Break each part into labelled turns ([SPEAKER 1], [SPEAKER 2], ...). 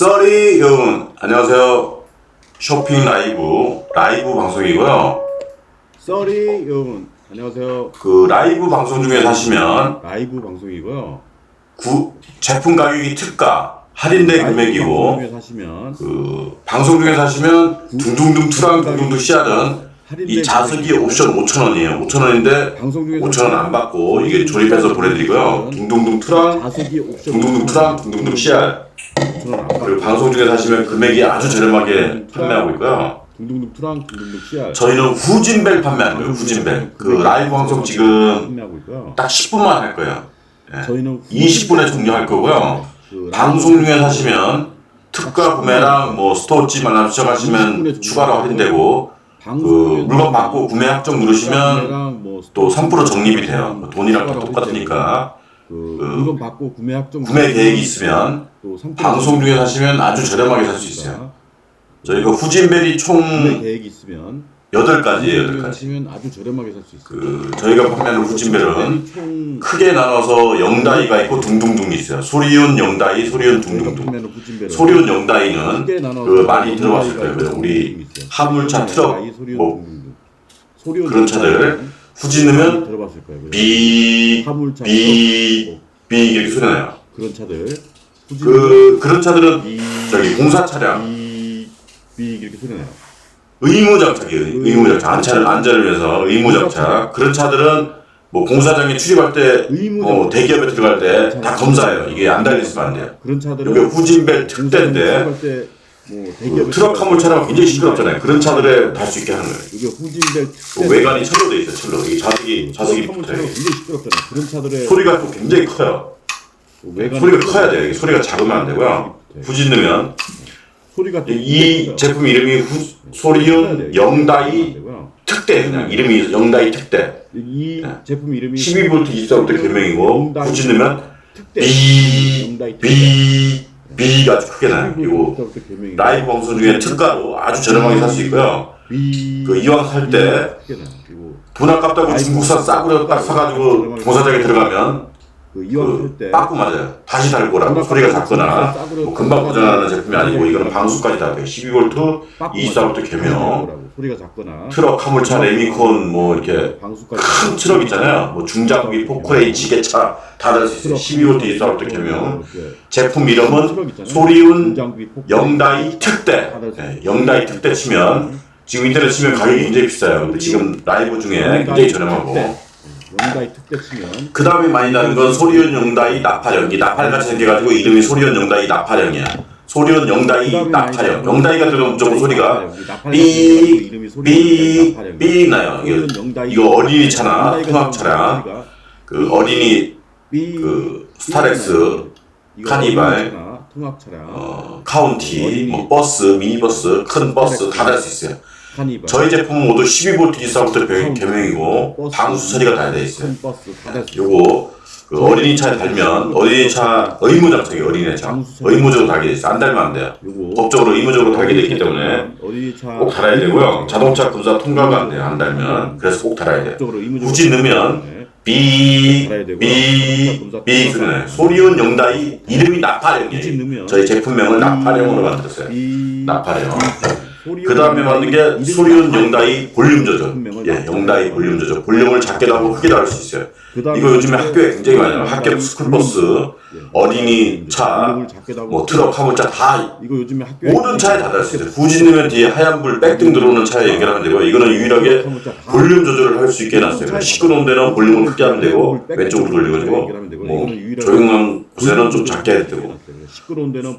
[SPEAKER 1] 썰이 여러분 안녕하세요. 쇼핑 라이브 라이브 방송이고요.
[SPEAKER 2] 썰이 여러분 안녕하세요.
[SPEAKER 1] 그 라이브 방송 중에 사시면
[SPEAKER 2] 라이브 방송이고요.
[SPEAKER 1] 구, 제품 가격이 특가 할인된 금액이고
[SPEAKER 2] 방송 중에 사시면
[SPEAKER 1] 그 방송 중에 사시면 둥둥둥 투랑 둥둥둥 씨알은 이 자석이 옵션 5,000원이에요. 5,000원인데
[SPEAKER 2] 방송 중에
[SPEAKER 1] 5,000원 안 받고 이게 조립해서 보내드리고요. 둥둥둥
[SPEAKER 2] 옵션
[SPEAKER 1] 둥둥둥 투랑 둥둥둥 씨알.
[SPEAKER 2] 5,000원 안 받고
[SPEAKER 1] 그리고 방송 중에 사시면 금액이 아주 저렴하게 판매하고 있고요.
[SPEAKER 2] 둥둥둥 투랑 둥둥둥 씨알.
[SPEAKER 1] 저희는 후진벨 판매하는 거예요 후진벨. 그 라이브 방송 지금 딱 10분만 할 거예요.
[SPEAKER 2] 저희는
[SPEAKER 1] 20분에 종료할 거고요.
[SPEAKER 2] 그
[SPEAKER 1] 방송 중에 사시면 특가 구매랑 뭐 스토어집 만나서 시작하시면 추가로 할인되고 그 물건 받고 구매 확정 누르시면 뭐또3% 적립이 돼요. 뭐 돈이랑 다 똑같으니까.
[SPEAKER 2] 그 물건 받고 구매 합정
[SPEAKER 1] 구매 계획이 있으면
[SPEAKER 2] 또3%
[SPEAKER 1] 방송 중에 사시면 아주 저렴하게 살 수 있어요. 저희가 후진벨이 총
[SPEAKER 2] 구매 계획이 있으면
[SPEAKER 1] 8가지예요 8가지
[SPEAKER 2] 하시면 아주 저렴하게 살 수 있어요.
[SPEAKER 1] 그 저희가 판매하는 후진벨은
[SPEAKER 2] 총
[SPEAKER 1] 크게 나눠서 영다이가 있고 둥둥둥이 있어요 소리온 영다이 소리온 둥둥둥
[SPEAKER 2] 후진배로
[SPEAKER 1] 소리온 영다이는 그 많이 들어봤을 거예요. 그래서 우리. 화물차, 트럭, 뭐 그런 차들
[SPEAKER 2] 영다이는
[SPEAKER 1] 후진
[SPEAKER 2] 많이
[SPEAKER 1] 넣으면
[SPEAKER 2] 들어봤을 거예요. 그래서
[SPEAKER 1] 비,
[SPEAKER 2] 화물차,
[SPEAKER 1] 비,
[SPEAKER 2] 트럭,
[SPEAKER 1] 뭐비 이렇게 소리 나요.
[SPEAKER 2] 그런 차들 후진
[SPEAKER 1] 그 그런 차들은
[SPEAKER 2] 비,
[SPEAKER 1] 저기 공사 차량
[SPEAKER 2] 비, 비 이렇게 소리 나요.
[SPEAKER 1] 의무 장착이에요. 의무 장착 안차를 안전을 위해서 의무 장착 그런 차들은 뭐 공사장에 출입할 때 어,
[SPEAKER 2] 장착.
[SPEAKER 1] 대기업에 들어갈 때 다 검사해요. 이게 안 달렸으면 안 돼요.
[SPEAKER 2] 그런 차들은
[SPEAKER 1] 이게 후진벨 특대인데
[SPEAKER 2] 때뭐
[SPEAKER 1] 그 트럭 화물차량 굉장히 시끄럽잖아요. 그런 차들에 달 수 있게 하는 거예요.
[SPEAKER 2] 이게 후진벨
[SPEAKER 1] 그
[SPEAKER 2] 특대
[SPEAKER 1] 외관이 철로 돼 있어요. 철로 이 자석이 자석이
[SPEAKER 2] 트럭
[SPEAKER 1] 붙어요.
[SPEAKER 2] 굉장히 시끄럽잖아요. 그런 차들의
[SPEAKER 1] 소리가 또 굉장히 커요.
[SPEAKER 2] 외관이
[SPEAKER 1] 소리가 커야 돼요. 소리가 작으면 안 되고요. 후진 넣으면
[SPEAKER 2] 소리가 또
[SPEAKER 1] 이. 제품 이름이 후. 소리온 영다이. 특대 그냥 이름이 영다이 특대
[SPEAKER 2] 이
[SPEAKER 1] 네.
[SPEAKER 2] 제품 이름이
[SPEAKER 1] 12V 24V 개명이고 후진 넣으면 비. 비, 비가 아주 크게 나요.
[SPEAKER 2] 12V
[SPEAKER 1] 그리고
[SPEAKER 2] 24V 개명이고
[SPEAKER 1] 라이브 방송 중에 특가로 아주 저렴하게 살 수 있고요. 비그 이왕 살 때 돈 아깝다고 중국산 싸구려 딱 사가지고 공사장에 들어가면
[SPEAKER 2] 그 이왕
[SPEAKER 1] 그
[SPEAKER 2] 살때.
[SPEAKER 1] 빠꾸 맞아요. 다시 달고라고 소리가 작거나. 뭐 금방 고장나는 제품이 아니고 이거는 방수까지 다 돼요. 12V 24V 개명
[SPEAKER 2] 소리가 작거나.
[SPEAKER 1] 트럭, 화물차, 레미콘 뭐 이렇게
[SPEAKER 2] 방수까지
[SPEAKER 1] 큰 트럭 있잖아요. 뭐 중장비, 포크레인, 지게차 다 달 수 있어요. 12V 24V 개명 제품 이름은 소리운 영다이 특대. 네, 영다이 특대 치면 지금 인터넷 치면 가격이 굉장히 비싸요. 근데 지금 라이브 중에 굉장히 저렴하고
[SPEAKER 2] 영다이 특대 치면
[SPEAKER 1] 그 다음에 많이 나는 건 소리온 영다이 나팔령. 이 나팔같이 생겨가지고 이름이 소리온 영다이 나팔령이야. 소리온 영다이 나팔령. 영다이가 들어오면 무조건 소리가 삐, 삐, 삐 나요. 이거, 이거 어린이 차나 통합 차량, 그 어린이 그 스타렉스, 카니발,
[SPEAKER 2] 통합 차량
[SPEAKER 1] 어, 카운티, 뭐 버스, 미니버스, 큰 버스 다 달 수 있어요.
[SPEAKER 2] 카니발
[SPEAKER 1] 저희 제품은 모두 12V 이사부터 개명이고 방수 처리가 다돼 있어요.
[SPEAKER 2] 큰 버스.
[SPEAKER 1] 요거 그 어린이 차에 달면 어린이 차 의무 장착이 어린이 차 의무적으로 달게 돼 있어요. 안 달면 안 돼요. 법적으로 의무적으로 달게 돼 있기 때문에 꼭 달아야 되고요. 자동차 검사 통과가 안 돼요. 안 달면 그래서 꼭 달아야 돼요. 굳이 넣으면
[SPEAKER 2] 네.
[SPEAKER 1] 비. 비, 비 그러네. 소리온 영다이 이름이.
[SPEAKER 2] 넣으면
[SPEAKER 1] 저희 제품명을 나팔령으로 만들었어요.
[SPEAKER 2] 이
[SPEAKER 1] 나팔령. 그 다음에 만든 게
[SPEAKER 2] 나팔.
[SPEAKER 1] 영다이 볼륨 조절. 예. 영다이 볼륨 조절. 볼륨을 작게도 하고 크게도 할 수 있어요.
[SPEAKER 2] 그다음에
[SPEAKER 1] 이거 요즘에 학교에 굉장히 많이 나와요.
[SPEAKER 2] 볼륨
[SPEAKER 1] 학교 스쿨버스,
[SPEAKER 2] 예.
[SPEAKER 1] 어린이 차, 뭐 트럭, 화물차 다 모든 차에 다 달 수 있어요. 후진 넣으면 뒤에 하얀 불 백등 들어오는 차에 연결하면 되고 이거는 유일하게 볼륨 조절을 할 수 있게 해놨어요. 그러니까 시끄러운 데는 볼륨을 크게 하면 되고 왼쪽으로 돌려가지고 뭐 조용한 곳에는 좀 작게 해도 되고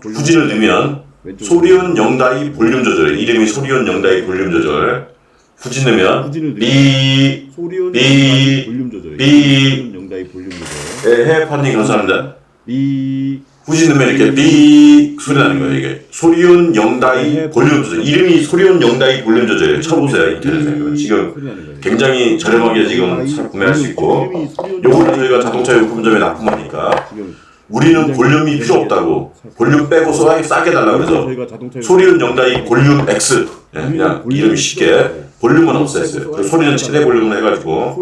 [SPEAKER 1] 후진을 넣으면 소리온 영다이 볼륨 조절. 이름이 소리온 영다이 볼륨 조절. 후진 넣으면
[SPEAKER 2] 후진을
[SPEAKER 1] 비
[SPEAKER 2] 소리온
[SPEAKER 1] 비-
[SPEAKER 2] 볼륨 조절.
[SPEAKER 1] 비-
[SPEAKER 2] 영다이 볼륨 조절.
[SPEAKER 1] 예, 해외판님 감사합니다.
[SPEAKER 2] 비.
[SPEAKER 1] 후진 넣으면 이렇게 삐 소리 나는 거예요 이게. 소리온 영다이 볼륨 조절. 이름이 소리온 영다이 볼륨 조절이에요 쳐보세요 인터넷에 지금. 굉장히 저렴하게 지금 사- 구매할 수 있고. 요거는 저희가 자동차 용품점에 납품하니까 우리는 볼륨이 필요 없다고. 볼륨 빼고 싸게, 싸게 달라 그래서 소리온 영다이 볼륨 X. 예, 그냥 이름이 쉽게 볼륨은 없앴어요. 소리는 최대 볼륨을 해가지고.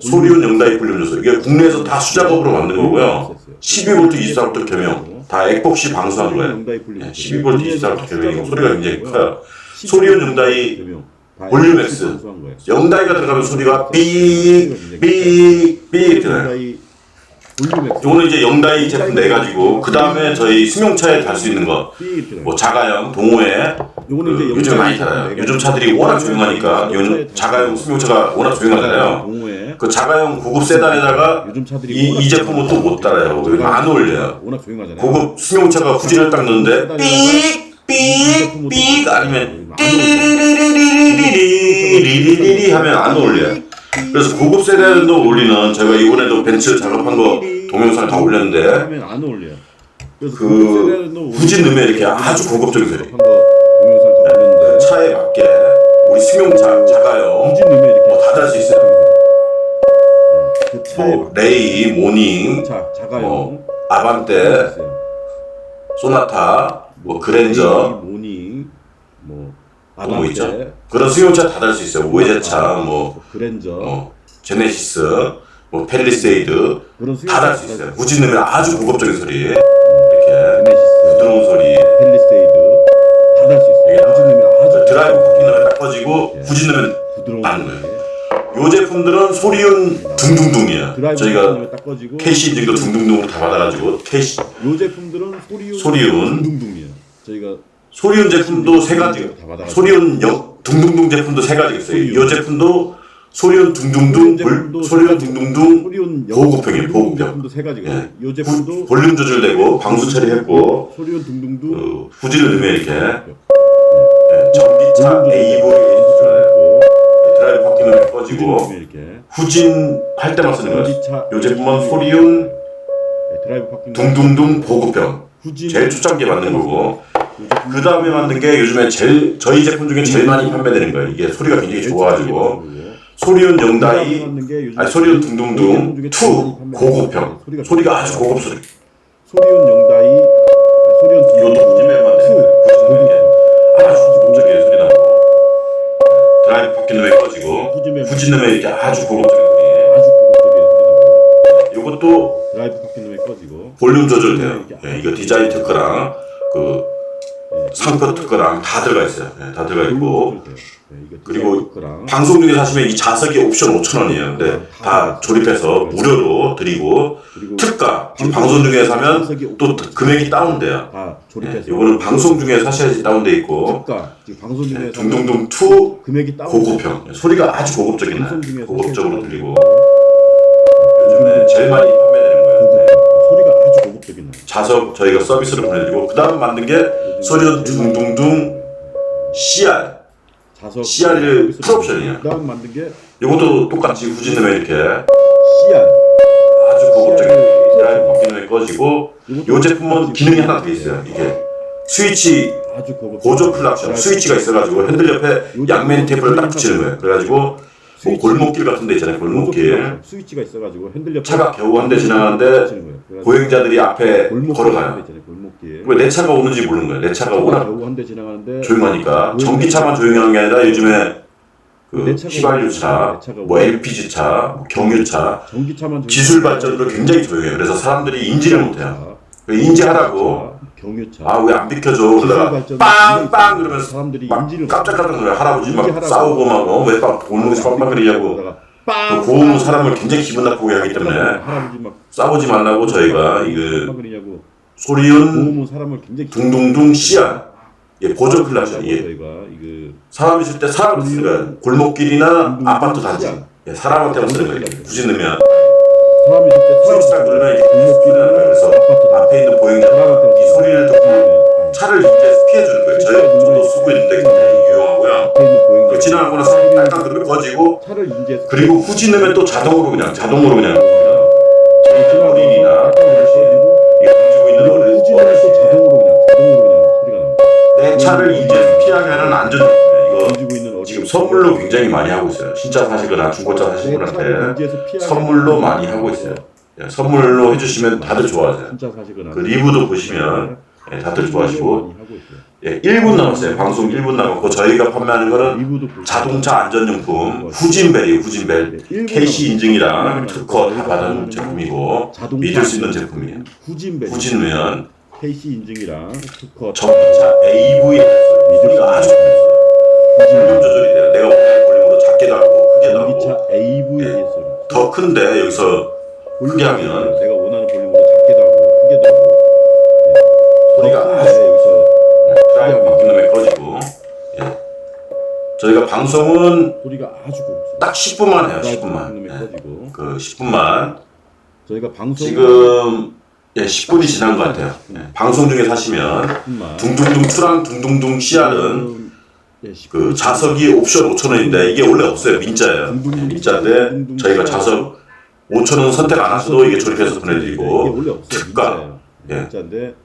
[SPEAKER 2] 소리온 영다이
[SPEAKER 1] 볼륨 조절 이게 국내에서 다 수작업으로 만든 거고요. 12V 24V 겸용 다 액복시 방수한 거예요.
[SPEAKER 2] 조절.
[SPEAKER 1] 12V 디지털 기능이고 소리가 굉장히 커요.
[SPEAKER 2] 12V
[SPEAKER 1] 소리온 영다이
[SPEAKER 2] 조명. 다
[SPEAKER 1] 볼륨 X. 영다이가 들어가면 소리가 삑삑삑 이렇게 나요. 요거는 이제 영다이 제품 내 가지고 그 다음에 저희 승용차에 달 수 있는 거.
[SPEAKER 2] 나요.
[SPEAKER 1] 뭐 자가용, 동호회
[SPEAKER 2] 요거는 이제
[SPEAKER 1] 그 요즘
[SPEAKER 2] 영다이
[SPEAKER 1] 많이.
[SPEAKER 2] 내가
[SPEAKER 1] 요즘 차들이 워낙 조용하니까 요즘 자가용 승용차가 워낙 조용하잖아요.
[SPEAKER 2] 동호회
[SPEAKER 1] 그 자가용 고급 세단에다가
[SPEAKER 2] 요즘 차들이
[SPEAKER 1] 이,
[SPEAKER 2] 워낙
[SPEAKER 1] 이 제품은 또 못. 왜냐면 안 어울려요.
[SPEAKER 2] 워낙 조용하잖아요.
[SPEAKER 1] 고급 승용차가 후진을 딱 넣는데 삑삑삑 아니면 띠리리리리리리리리 하면 안 어울려요. 그래서 고급 세단도 올리는 제가 이번에도 벤츠 작업한 거 동영상 다 올렸는데
[SPEAKER 2] 하면 안 어울려요. 그래서
[SPEAKER 1] 그 후진 넣으면 이렇게 아주 고급적인 소리.
[SPEAKER 2] 한거 동영상 다 올렸는데
[SPEAKER 1] 차에 맞게 우리 승용차, 자가용
[SPEAKER 2] 후진 넣으면 이렇게
[SPEAKER 1] 뭐다달수 있어요.
[SPEAKER 2] 그 차에
[SPEAKER 1] 뭐 레이, 모닝,
[SPEAKER 2] 차 자가용
[SPEAKER 1] 뭐 아반떼,
[SPEAKER 2] 있어요.
[SPEAKER 1] 소나타, 뭐 그랜저
[SPEAKER 2] 모닝 뭐
[SPEAKER 1] 또 뭐 있죠? 그런 승용차 다 달 수 있어요. 외제차, 뭐
[SPEAKER 2] 그랜저
[SPEAKER 1] 어, 제네시스, 뭐 펠리세이드 다 달 수 있어요. 후진 넣으면 아주 고급적인 소리, 이렇게
[SPEAKER 2] 제네시스
[SPEAKER 1] 부드러운 소리.
[SPEAKER 2] 펠리세이드 다 달 수 있어요. 후진 넣으면 아주
[SPEAKER 1] 드라이브 바퀴 넣으면 딱 꺼지고 후진 넣으면
[SPEAKER 2] 부드러운
[SPEAKER 1] 안. 거예요. 요 제품들은 둥둥둥이에요.
[SPEAKER 2] 드라이브
[SPEAKER 1] 저희가 KC 인증도 둥둥둥으로 다 받아가지고 KC
[SPEAKER 2] 요 제품들은 소리운
[SPEAKER 1] 소리운.
[SPEAKER 2] 둥둥둥이에요. 저희가
[SPEAKER 1] 소리운 제품도 세 가지. 소리운 영 둥둥둥 제품도 세 가지 있어요. 이 제품도 소리운 둥둥둥, 볼, 소리운 둥둥둥 보급형이에요, 보급형.
[SPEAKER 2] 제품도 세 가지가
[SPEAKER 1] 예.
[SPEAKER 2] 요 제품도
[SPEAKER 1] 부- 볼륨 조절되고 방수 처리했고
[SPEAKER 2] 소리운 둥둥둥
[SPEAKER 1] 그 후진을 넣으면 이렇게 예, 전기차 A볼이
[SPEAKER 2] 있고
[SPEAKER 1] 드라이브 바퀴는 꺼지고 후진 할 때만 쓰는 거예요. 이 제품은
[SPEAKER 2] 바퀴
[SPEAKER 1] 둥둥둥 보급형 제일 초창기에 만든 거고 그 다음에 만든 게 요즘에 제일 저희 제품 중에 제일 많이 판매되는 거예요. 이게 소리가 굉장히 좋아가지고. 소리온 영다이 아니 소리온 둥둥둥 투 고급형. 소리가 아주 고급 소리.
[SPEAKER 2] 소리운 영다이 소리운
[SPEAKER 1] 이것도
[SPEAKER 2] 둥둥둥
[SPEAKER 1] 후진맨만
[SPEAKER 2] 투.
[SPEAKER 1] 후진맨. 아주 고급적인 소리 나고. 드라이브 바퀴 넣으면 꺼지고
[SPEAKER 2] 후진맨.
[SPEAKER 1] 후진 넣으면 이렇게 아주 고급적인 소리.
[SPEAKER 2] 아주 고급적인 소리 나고.
[SPEAKER 1] 이것도
[SPEAKER 2] 드라이브 바퀴 넣으면 꺼지고.
[SPEAKER 1] 볼륨 조절돼요. 예, 이거 디자인 특허랑 그 상표 특허랑 다 들어가 있어요. 예, 다 들어가 있고. 그리고 방송 중에 사시면 이 자석이 옵션 5천 원이에요. 근데 다 조립해서 무료로 드리고 특가 지금 방송 중에 사면 또 금액이 다운돼요.
[SPEAKER 2] 조립해서.
[SPEAKER 1] 이거는 방송 중에 사셔야지 다운돼 있고. 둥둥둥 2
[SPEAKER 2] 금액이
[SPEAKER 1] 고급형. 소리가 아주 고급적인 고급적으로 들리고. 요즘에 제일 많이 자석 저희가 서비스로 보내드리고 그 다음 만든 게 소리온 둥둥둥 CR
[SPEAKER 2] 자석
[SPEAKER 1] CR을 풀옵션이에요.
[SPEAKER 2] 그다음 만든 게
[SPEAKER 1] 이것도 똑같이 후진으면 이렇게
[SPEAKER 2] CR
[SPEAKER 1] 아주 고급적인 드라이브 바퀴는 꺼지고 이 제품은 기능이 하나 더 있어요. 이게 스위치
[SPEAKER 2] 아주 고급
[SPEAKER 1] 보조 플락션 스위치가 있어가지고 핸들 옆에 양면 테이프를 딱 붙이는 거예요. 그래가지고 뭐 골목길 같은 데 있잖아요. 골목길
[SPEAKER 2] 스위치가 있어가지고 핸들 옆에
[SPEAKER 1] 차가 겨우 한 대 지나가는데 보행자들이 앞에 걸어가요. 왜 내 차가 오는지 모르는 거예요. 내 차가 오나
[SPEAKER 2] 겨우 한 대 지나가는데
[SPEAKER 1] 조용하니까 전기차만 조용한 게 아니라 요즘에 그 휘발유차, 뭐 LPG차, 뭐 경유차 기술 발전으로 굉장히 조용해요. 그래서 사람들이 인지를 못해요. 인지하라고
[SPEAKER 2] 경유차
[SPEAKER 1] 아 왜 안 비켜줘 그러다가 빵빵 그러면서
[SPEAKER 2] 사람들이
[SPEAKER 1] 막
[SPEAKER 2] 인지를
[SPEAKER 1] 깜짝깜짝 놀라요. 할아버지 막
[SPEAKER 2] 인지하라고.
[SPEAKER 1] 싸우고 막왜막 골목에서 빵빵거리냐고
[SPEAKER 2] 그러다가 그빵
[SPEAKER 1] 고음 사람을 굉장히 기분 나쁘게 하기 때문에
[SPEAKER 2] 할아버지 막
[SPEAKER 1] 싸우지 말라고 저희가
[SPEAKER 2] 빵거리냐고
[SPEAKER 1] 소리운
[SPEAKER 2] 고음은 사람을 굉장히
[SPEAKER 1] 둥둥둥 씨앗 예, 보조 클라션 예,
[SPEAKER 2] 저희가 이거
[SPEAKER 1] 사람 있을 때 사람 거야. 골목길이나 아파트 단지. 예, 사람한테만 쓰는 거예요. 굳이 넣으면
[SPEAKER 2] 사람이
[SPEAKER 1] 누르면 이렇게
[SPEAKER 2] 골목길이나
[SPEAKER 1] 쓰는 거예요. 그래서
[SPEAKER 2] 아파트
[SPEAKER 1] 앞에 있는 보행자
[SPEAKER 2] 사람한테
[SPEAKER 1] 이 소리를 듣고
[SPEAKER 2] 아니,
[SPEAKER 1] 차를 이제 피해 주는 거예요. 저희 저도 쓰고 있는데 굉장히 유용하고요. 그 지나가고 나서 딸깍 누르면 꺼지고 그리고 후진 넣으면 또 자동으로 그냥 자동으로 그냥
[SPEAKER 2] 지나가고
[SPEAKER 1] 어린이나 가지고 있는
[SPEAKER 2] 후진하면 또 자동으로 그냥 자동으로 그냥 소리가 납니다.
[SPEAKER 1] 내 차를 이제 피하게 하는 안전 선물로 굉장히 많이 하고 있어요. 신차 사시거나 중고차
[SPEAKER 2] 내 차를
[SPEAKER 1] 분한테 선물로 많이 하고 있어요. 예, 선물로 해주시면 다들 좋아하세요.
[SPEAKER 2] 진짜
[SPEAKER 1] 그 리뷰도 보시면 예, 다들 좋아하시고. 예, 1분 남았어요. 방송 1분 남았고 저희가 판매하는 거는 자동차 안전용품 후진벨이에요. 후진벨
[SPEAKER 2] 네,
[SPEAKER 1] KC 인증이랑 특허 다 받은 제품이고 믿을 수 있는 제품이에요.
[SPEAKER 2] 후진벨
[SPEAKER 1] 후진면
[SPEAKER 2] KC 인증이랑 특허
[SPEAKER 1] 전기차 AV 소리가 아주 볼륨 조절이 돼요. 내가 원하는 볼륨으로 작게도 하고 크게도 하고
[SPEAKER 2] 전기차 AV
[SPEAKER 1] 예.
[SPEAKER 2] 소리.
[SPEAKER 1] 더 큰데 여기서 크게 하면
[SPEAKER 2] 내가 원하는 볼륨으로 작게도 하고 크게도 하고.
[SPEAKER 1] 소리가
[SPEAKER 2] 더 큰데 여기서
[SPEAKER 1] 드라이브 바뀐 놈에 꺼지고 예. 저희가 방송은
[SPEAKER 2] 소리가 아주.
[SPEAKER 1] 딱 10분만 해요.
[SPEAKER 2] 드라이브
[SPEAKER 1] 10분만.
[SPEAKER 2] 바뀐 놈에
[SPEAKER 1] 예.
[SPEAKER 2] 꺼지고.
[SPEAKER 1] 그 10분만
[SPEAKER 2] 저희가 방송
[SPEAKER 1] 지금 예, 10분이 지난 것 같아요. 예. 방송 중에 사시면
[SPEAKER 2] 10분만
[SPEAKER 1] 둥둥둥 추랑 둥둥둥 씨알은
[SPEAKER 2] 예, 10분.
[SPEAKER 1] 그 자석이 옵션 5,000원인데 이게 원래 없어요. 민자예요. 예, 민자인데 저희가 자석 5,000원 선택 안 하셔도 이게 조립해서
[SPEAKER 2] 이게
[SPEAKER 1] 보내드리고. 특가.
[SPEAKER 2] 예.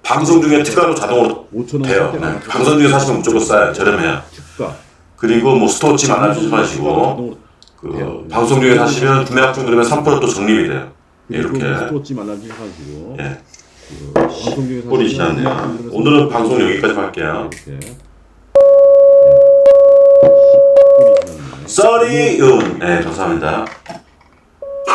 [SPEAKER 1] 방송 중에 특가로 자동으로
[SPEAKER 2] 5천 원
[SPEAKER 1] 돼요. 네. 방송 중에 사시면 무조건 싸요. 저렴해요. 그리고 뭐 스토어치 만나주지 마시고 그. 방송 중에 사시면 구매 합정 누르면 3%또 적립이 돼요. 예, 이렇게
[SPEAKER 2] 스포츠 만나주셔가지고
[SPEAKER 1] 예.
[SPEAKER 2] 그 방송 중에
[SPEAKER 1] 지났네요. 오늘은 방송 여기까지 할게요.
[SPEAKER 2] 이렇게 예. 꼴이 지났네.
[SPEAKER 1] 쏘리음 네 감사합니다.